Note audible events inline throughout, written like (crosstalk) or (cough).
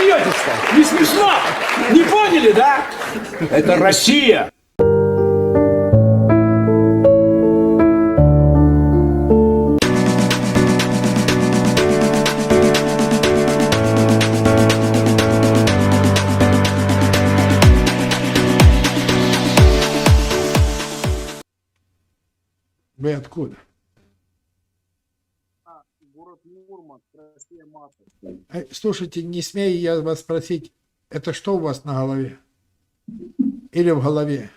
смеетесь-то? Не смешно? Не поняли, да? Это Россия. Вы откуда? Город Мурманск, Россия Матов. Э, Слушайте, не смею я вас спросить, это что у вас на голове? Или в голове?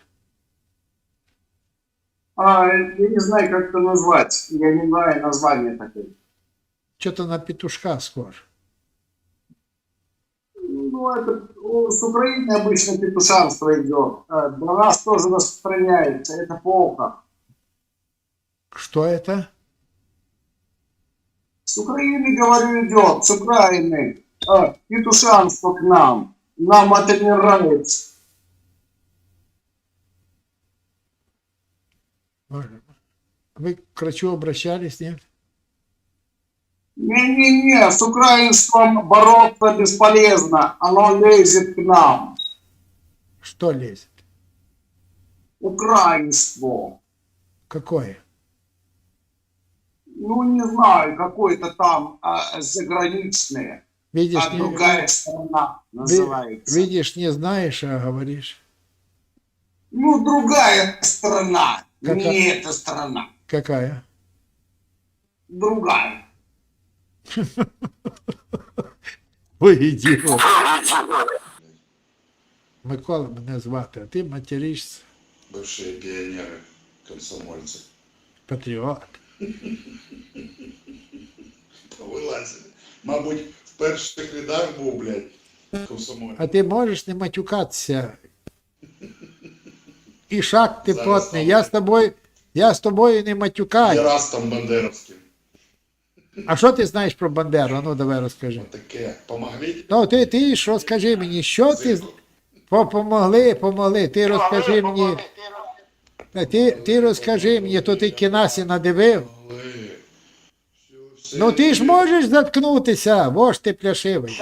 А, я не знаю, как это назвать. Я не знаю название такое. Что-то на петушка схож. Ну, это у- с Украины обычно петушанство идет. А, До нас тоже распространяется. Это плохо. Что это? С Украины, говорю, идет. С Украины. А, Петушанство к нам. Нам это не нравится. Вы к врачу обращались, нет? Не-не-не, с украинством бороться бесполезно. Оно лезет к нам. Что лезет? Украинство. Какое? Ну, не знаю, какой-то там а, заграничное, Видишь, а не, другая страна ви- называется. видишь, не знаешь, а говоришь. Ну, другая страна, Какая? не эта страна, Какая? другая. (laughs) Ой, ідіот. Микола мене звати, а ти материшся бывшие пионеры, комсомольцы, патріот. Повилазили. Мабуть, в перших рядах був, блядь, комсомольців. А ти можеш не матюкатися. І шаг ти Зараз потний. Я з тобою, я з тобою не Я матюкаю. раз там Бандеровським. А що ти знаєш про Бандеру? Ну давай розкажи. Таке, помогли? Ну ти, ти ж розкажи мені, що ти з- По- помогли, помогли. Ти розкажи мені. Та Ти, ти розкажи мені, то ти кінасі надивив. Ну ти ж можеш заткнутися, вож ти пляшивий.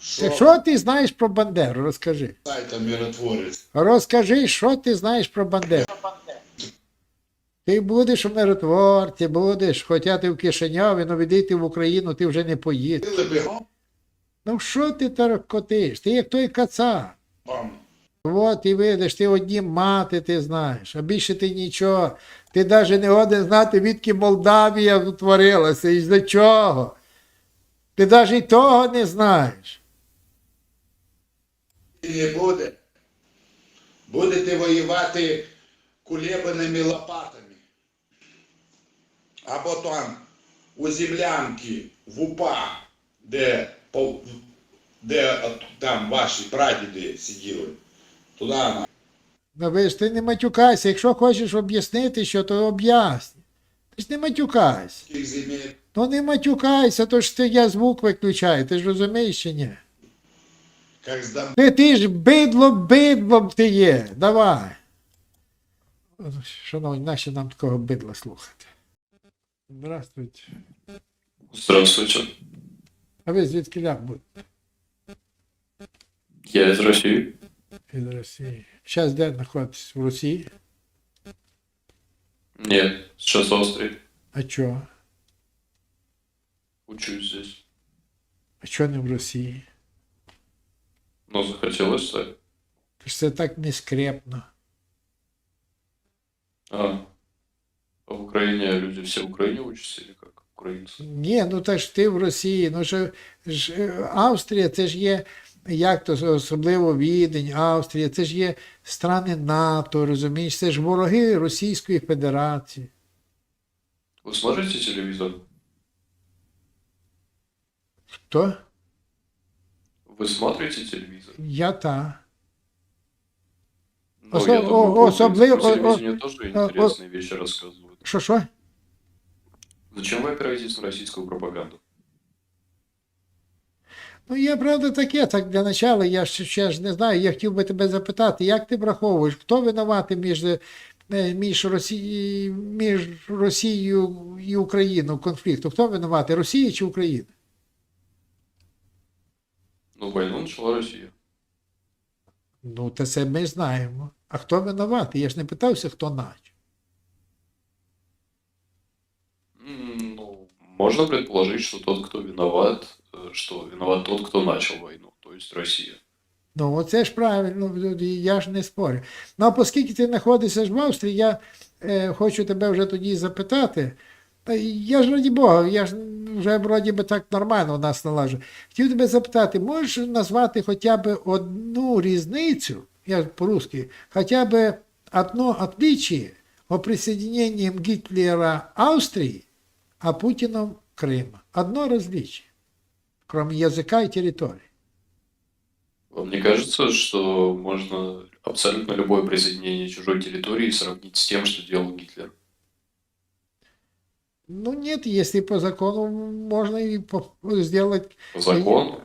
Що? Що ти знаєш про Бандеру? Розкажи. Розкажи, що ти знаєш про Бандеру. Ти будеш у миротворці, будеш, хоча ти в Кишиняві, але відійти в Україну ти вже не поїдеш. Ну що ти таркотиш? Ти як той каца. От і видиш, ти одні мати ти знаєш, а більше ти нічого. Ти навіть не годен знати, відки Молдавія утворилася і з чого. Ти навіть і того не знаєш. І не буде. Будете воювати кулебаними лопатами. Або там у землянки, в УПА, де, де там ваші прадіди сиділи. Туди. Ну ви ж ти не матюкайся, якщо хочеш об'яснити, що то об'ясні. Ти ж не матюкайся. Ну не матюкайся, то ж ти я звук виключаю, ти ж розумієш чи ні? Як здам Ти, ти ж бидло, бидлом ти є. Давай. Шановні, наші нам такого бидла слухати. Здравствуйте. Здравствуйте. А ви звідки будете? Я из России. Із Росії. Зараз де знаходитесь? В Росії? Нет, сейчас в Австрии. А чого? Учусь здесь. А чого не в Росії? Но захотелось стать. Тож це так не скрепно. А. А в Украине люди все в Украине учатся или как? Украинцы? Ні, ну та ж ти в Росії. Ну ж, ж Австрія це ж є, як то особливо Відень, Австрія, це ж є страни НАТО, розумієш, це ж вороги Російської Федерації. Вы смотрите телевизор? Хто? Вы смотрите телевизор? Я та. Ну, Осо- я думаю, о- по особливо- по телевидению о- тоже о- о- интересные вещи рассказывают. Що що? Зачем вы опираетесь на российскую пропаганду? Ну, є правда таке, так для начала, я ж ще ж не знаю, я хотів би тебе запитати, як ти враховуєш, хто винуватий між, е, між, Росією, між Росією і Україною конфлікту? Хто винуватий, Росія чи Україна? Ну, войну начала Россия. Ну, та це ми знаємо. А хто винуватий? Я ж не питався, хто наче. Ну, можно предположить, что тот, кто виноват, что виноват тот, кто начал войну, то есть Россия. Ну, оце ж правильно, я ж не спорю. Ну, а оскільки ти знаходишся в Австрії, я е, хочу тебе вже тоді запитати. Та я ж раді Бога, я ж вже вроді би так нормально у нас налажу. Хотів тебе запитати, можеш назвати хоча б одну різницю, я по-русски, хоча б одно отличие о присоединении Гитлера Австрии, а Путиным Крыма. Одно различие, кроме языка и территории. Вам не кажется, что можно абсолютно любое присоединение чужой территории сравнить с тем, что делал Гитлер? Ну нет, если по закону можно и сделать. По закону?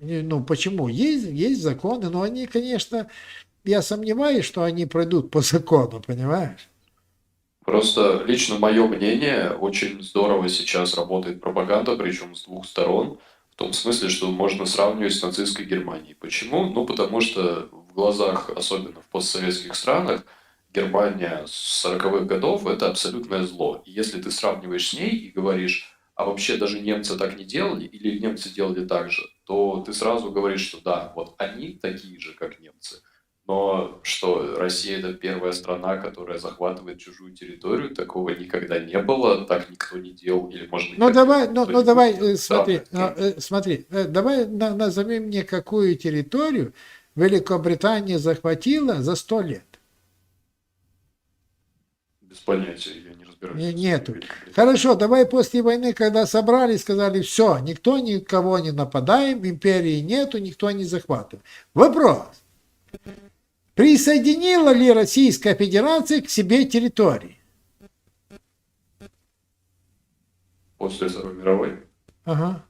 Не, Ну почему? Есть, есть законы, но они, конечно, я сомневаюсь, что они пройдут по закону, понимаешь? Просто лично мое мнение, очень здорово сейчас работает пропаганда, причем с двух сторон, в том смысле, что можно сравнивать с нацистской Германией. Почему? Ну, потому что в глазах, особенно в постсоветских странах, Германия с 40-х годов – это абсолютное зло. И если ты сравниваешь с ней и говоришь, а вообще даже немцы так не делали, или немцы делали так же, то ты сразу говоришь, что да, вот они такие же, как немцы. Но что Россия это первая страна, которая захватывает чужую территорию, такого никогда не было, так никто не делал, или может быть. Ну давай, ну, ну давай, э, смотри, Да. ну, смотри, давай на- назови мне, какую территорию Великобритания захватила за сто лет. Без понятия, я не разбираюсь. Не- нету. Хорошо, давай после войны, когда собрались, сказали, все, никто никого не нападаем, империи нету, никто не захватывает. Вопрос. Присоединила ли Российская Федерация к себе территории? После Второй мировой. Ага.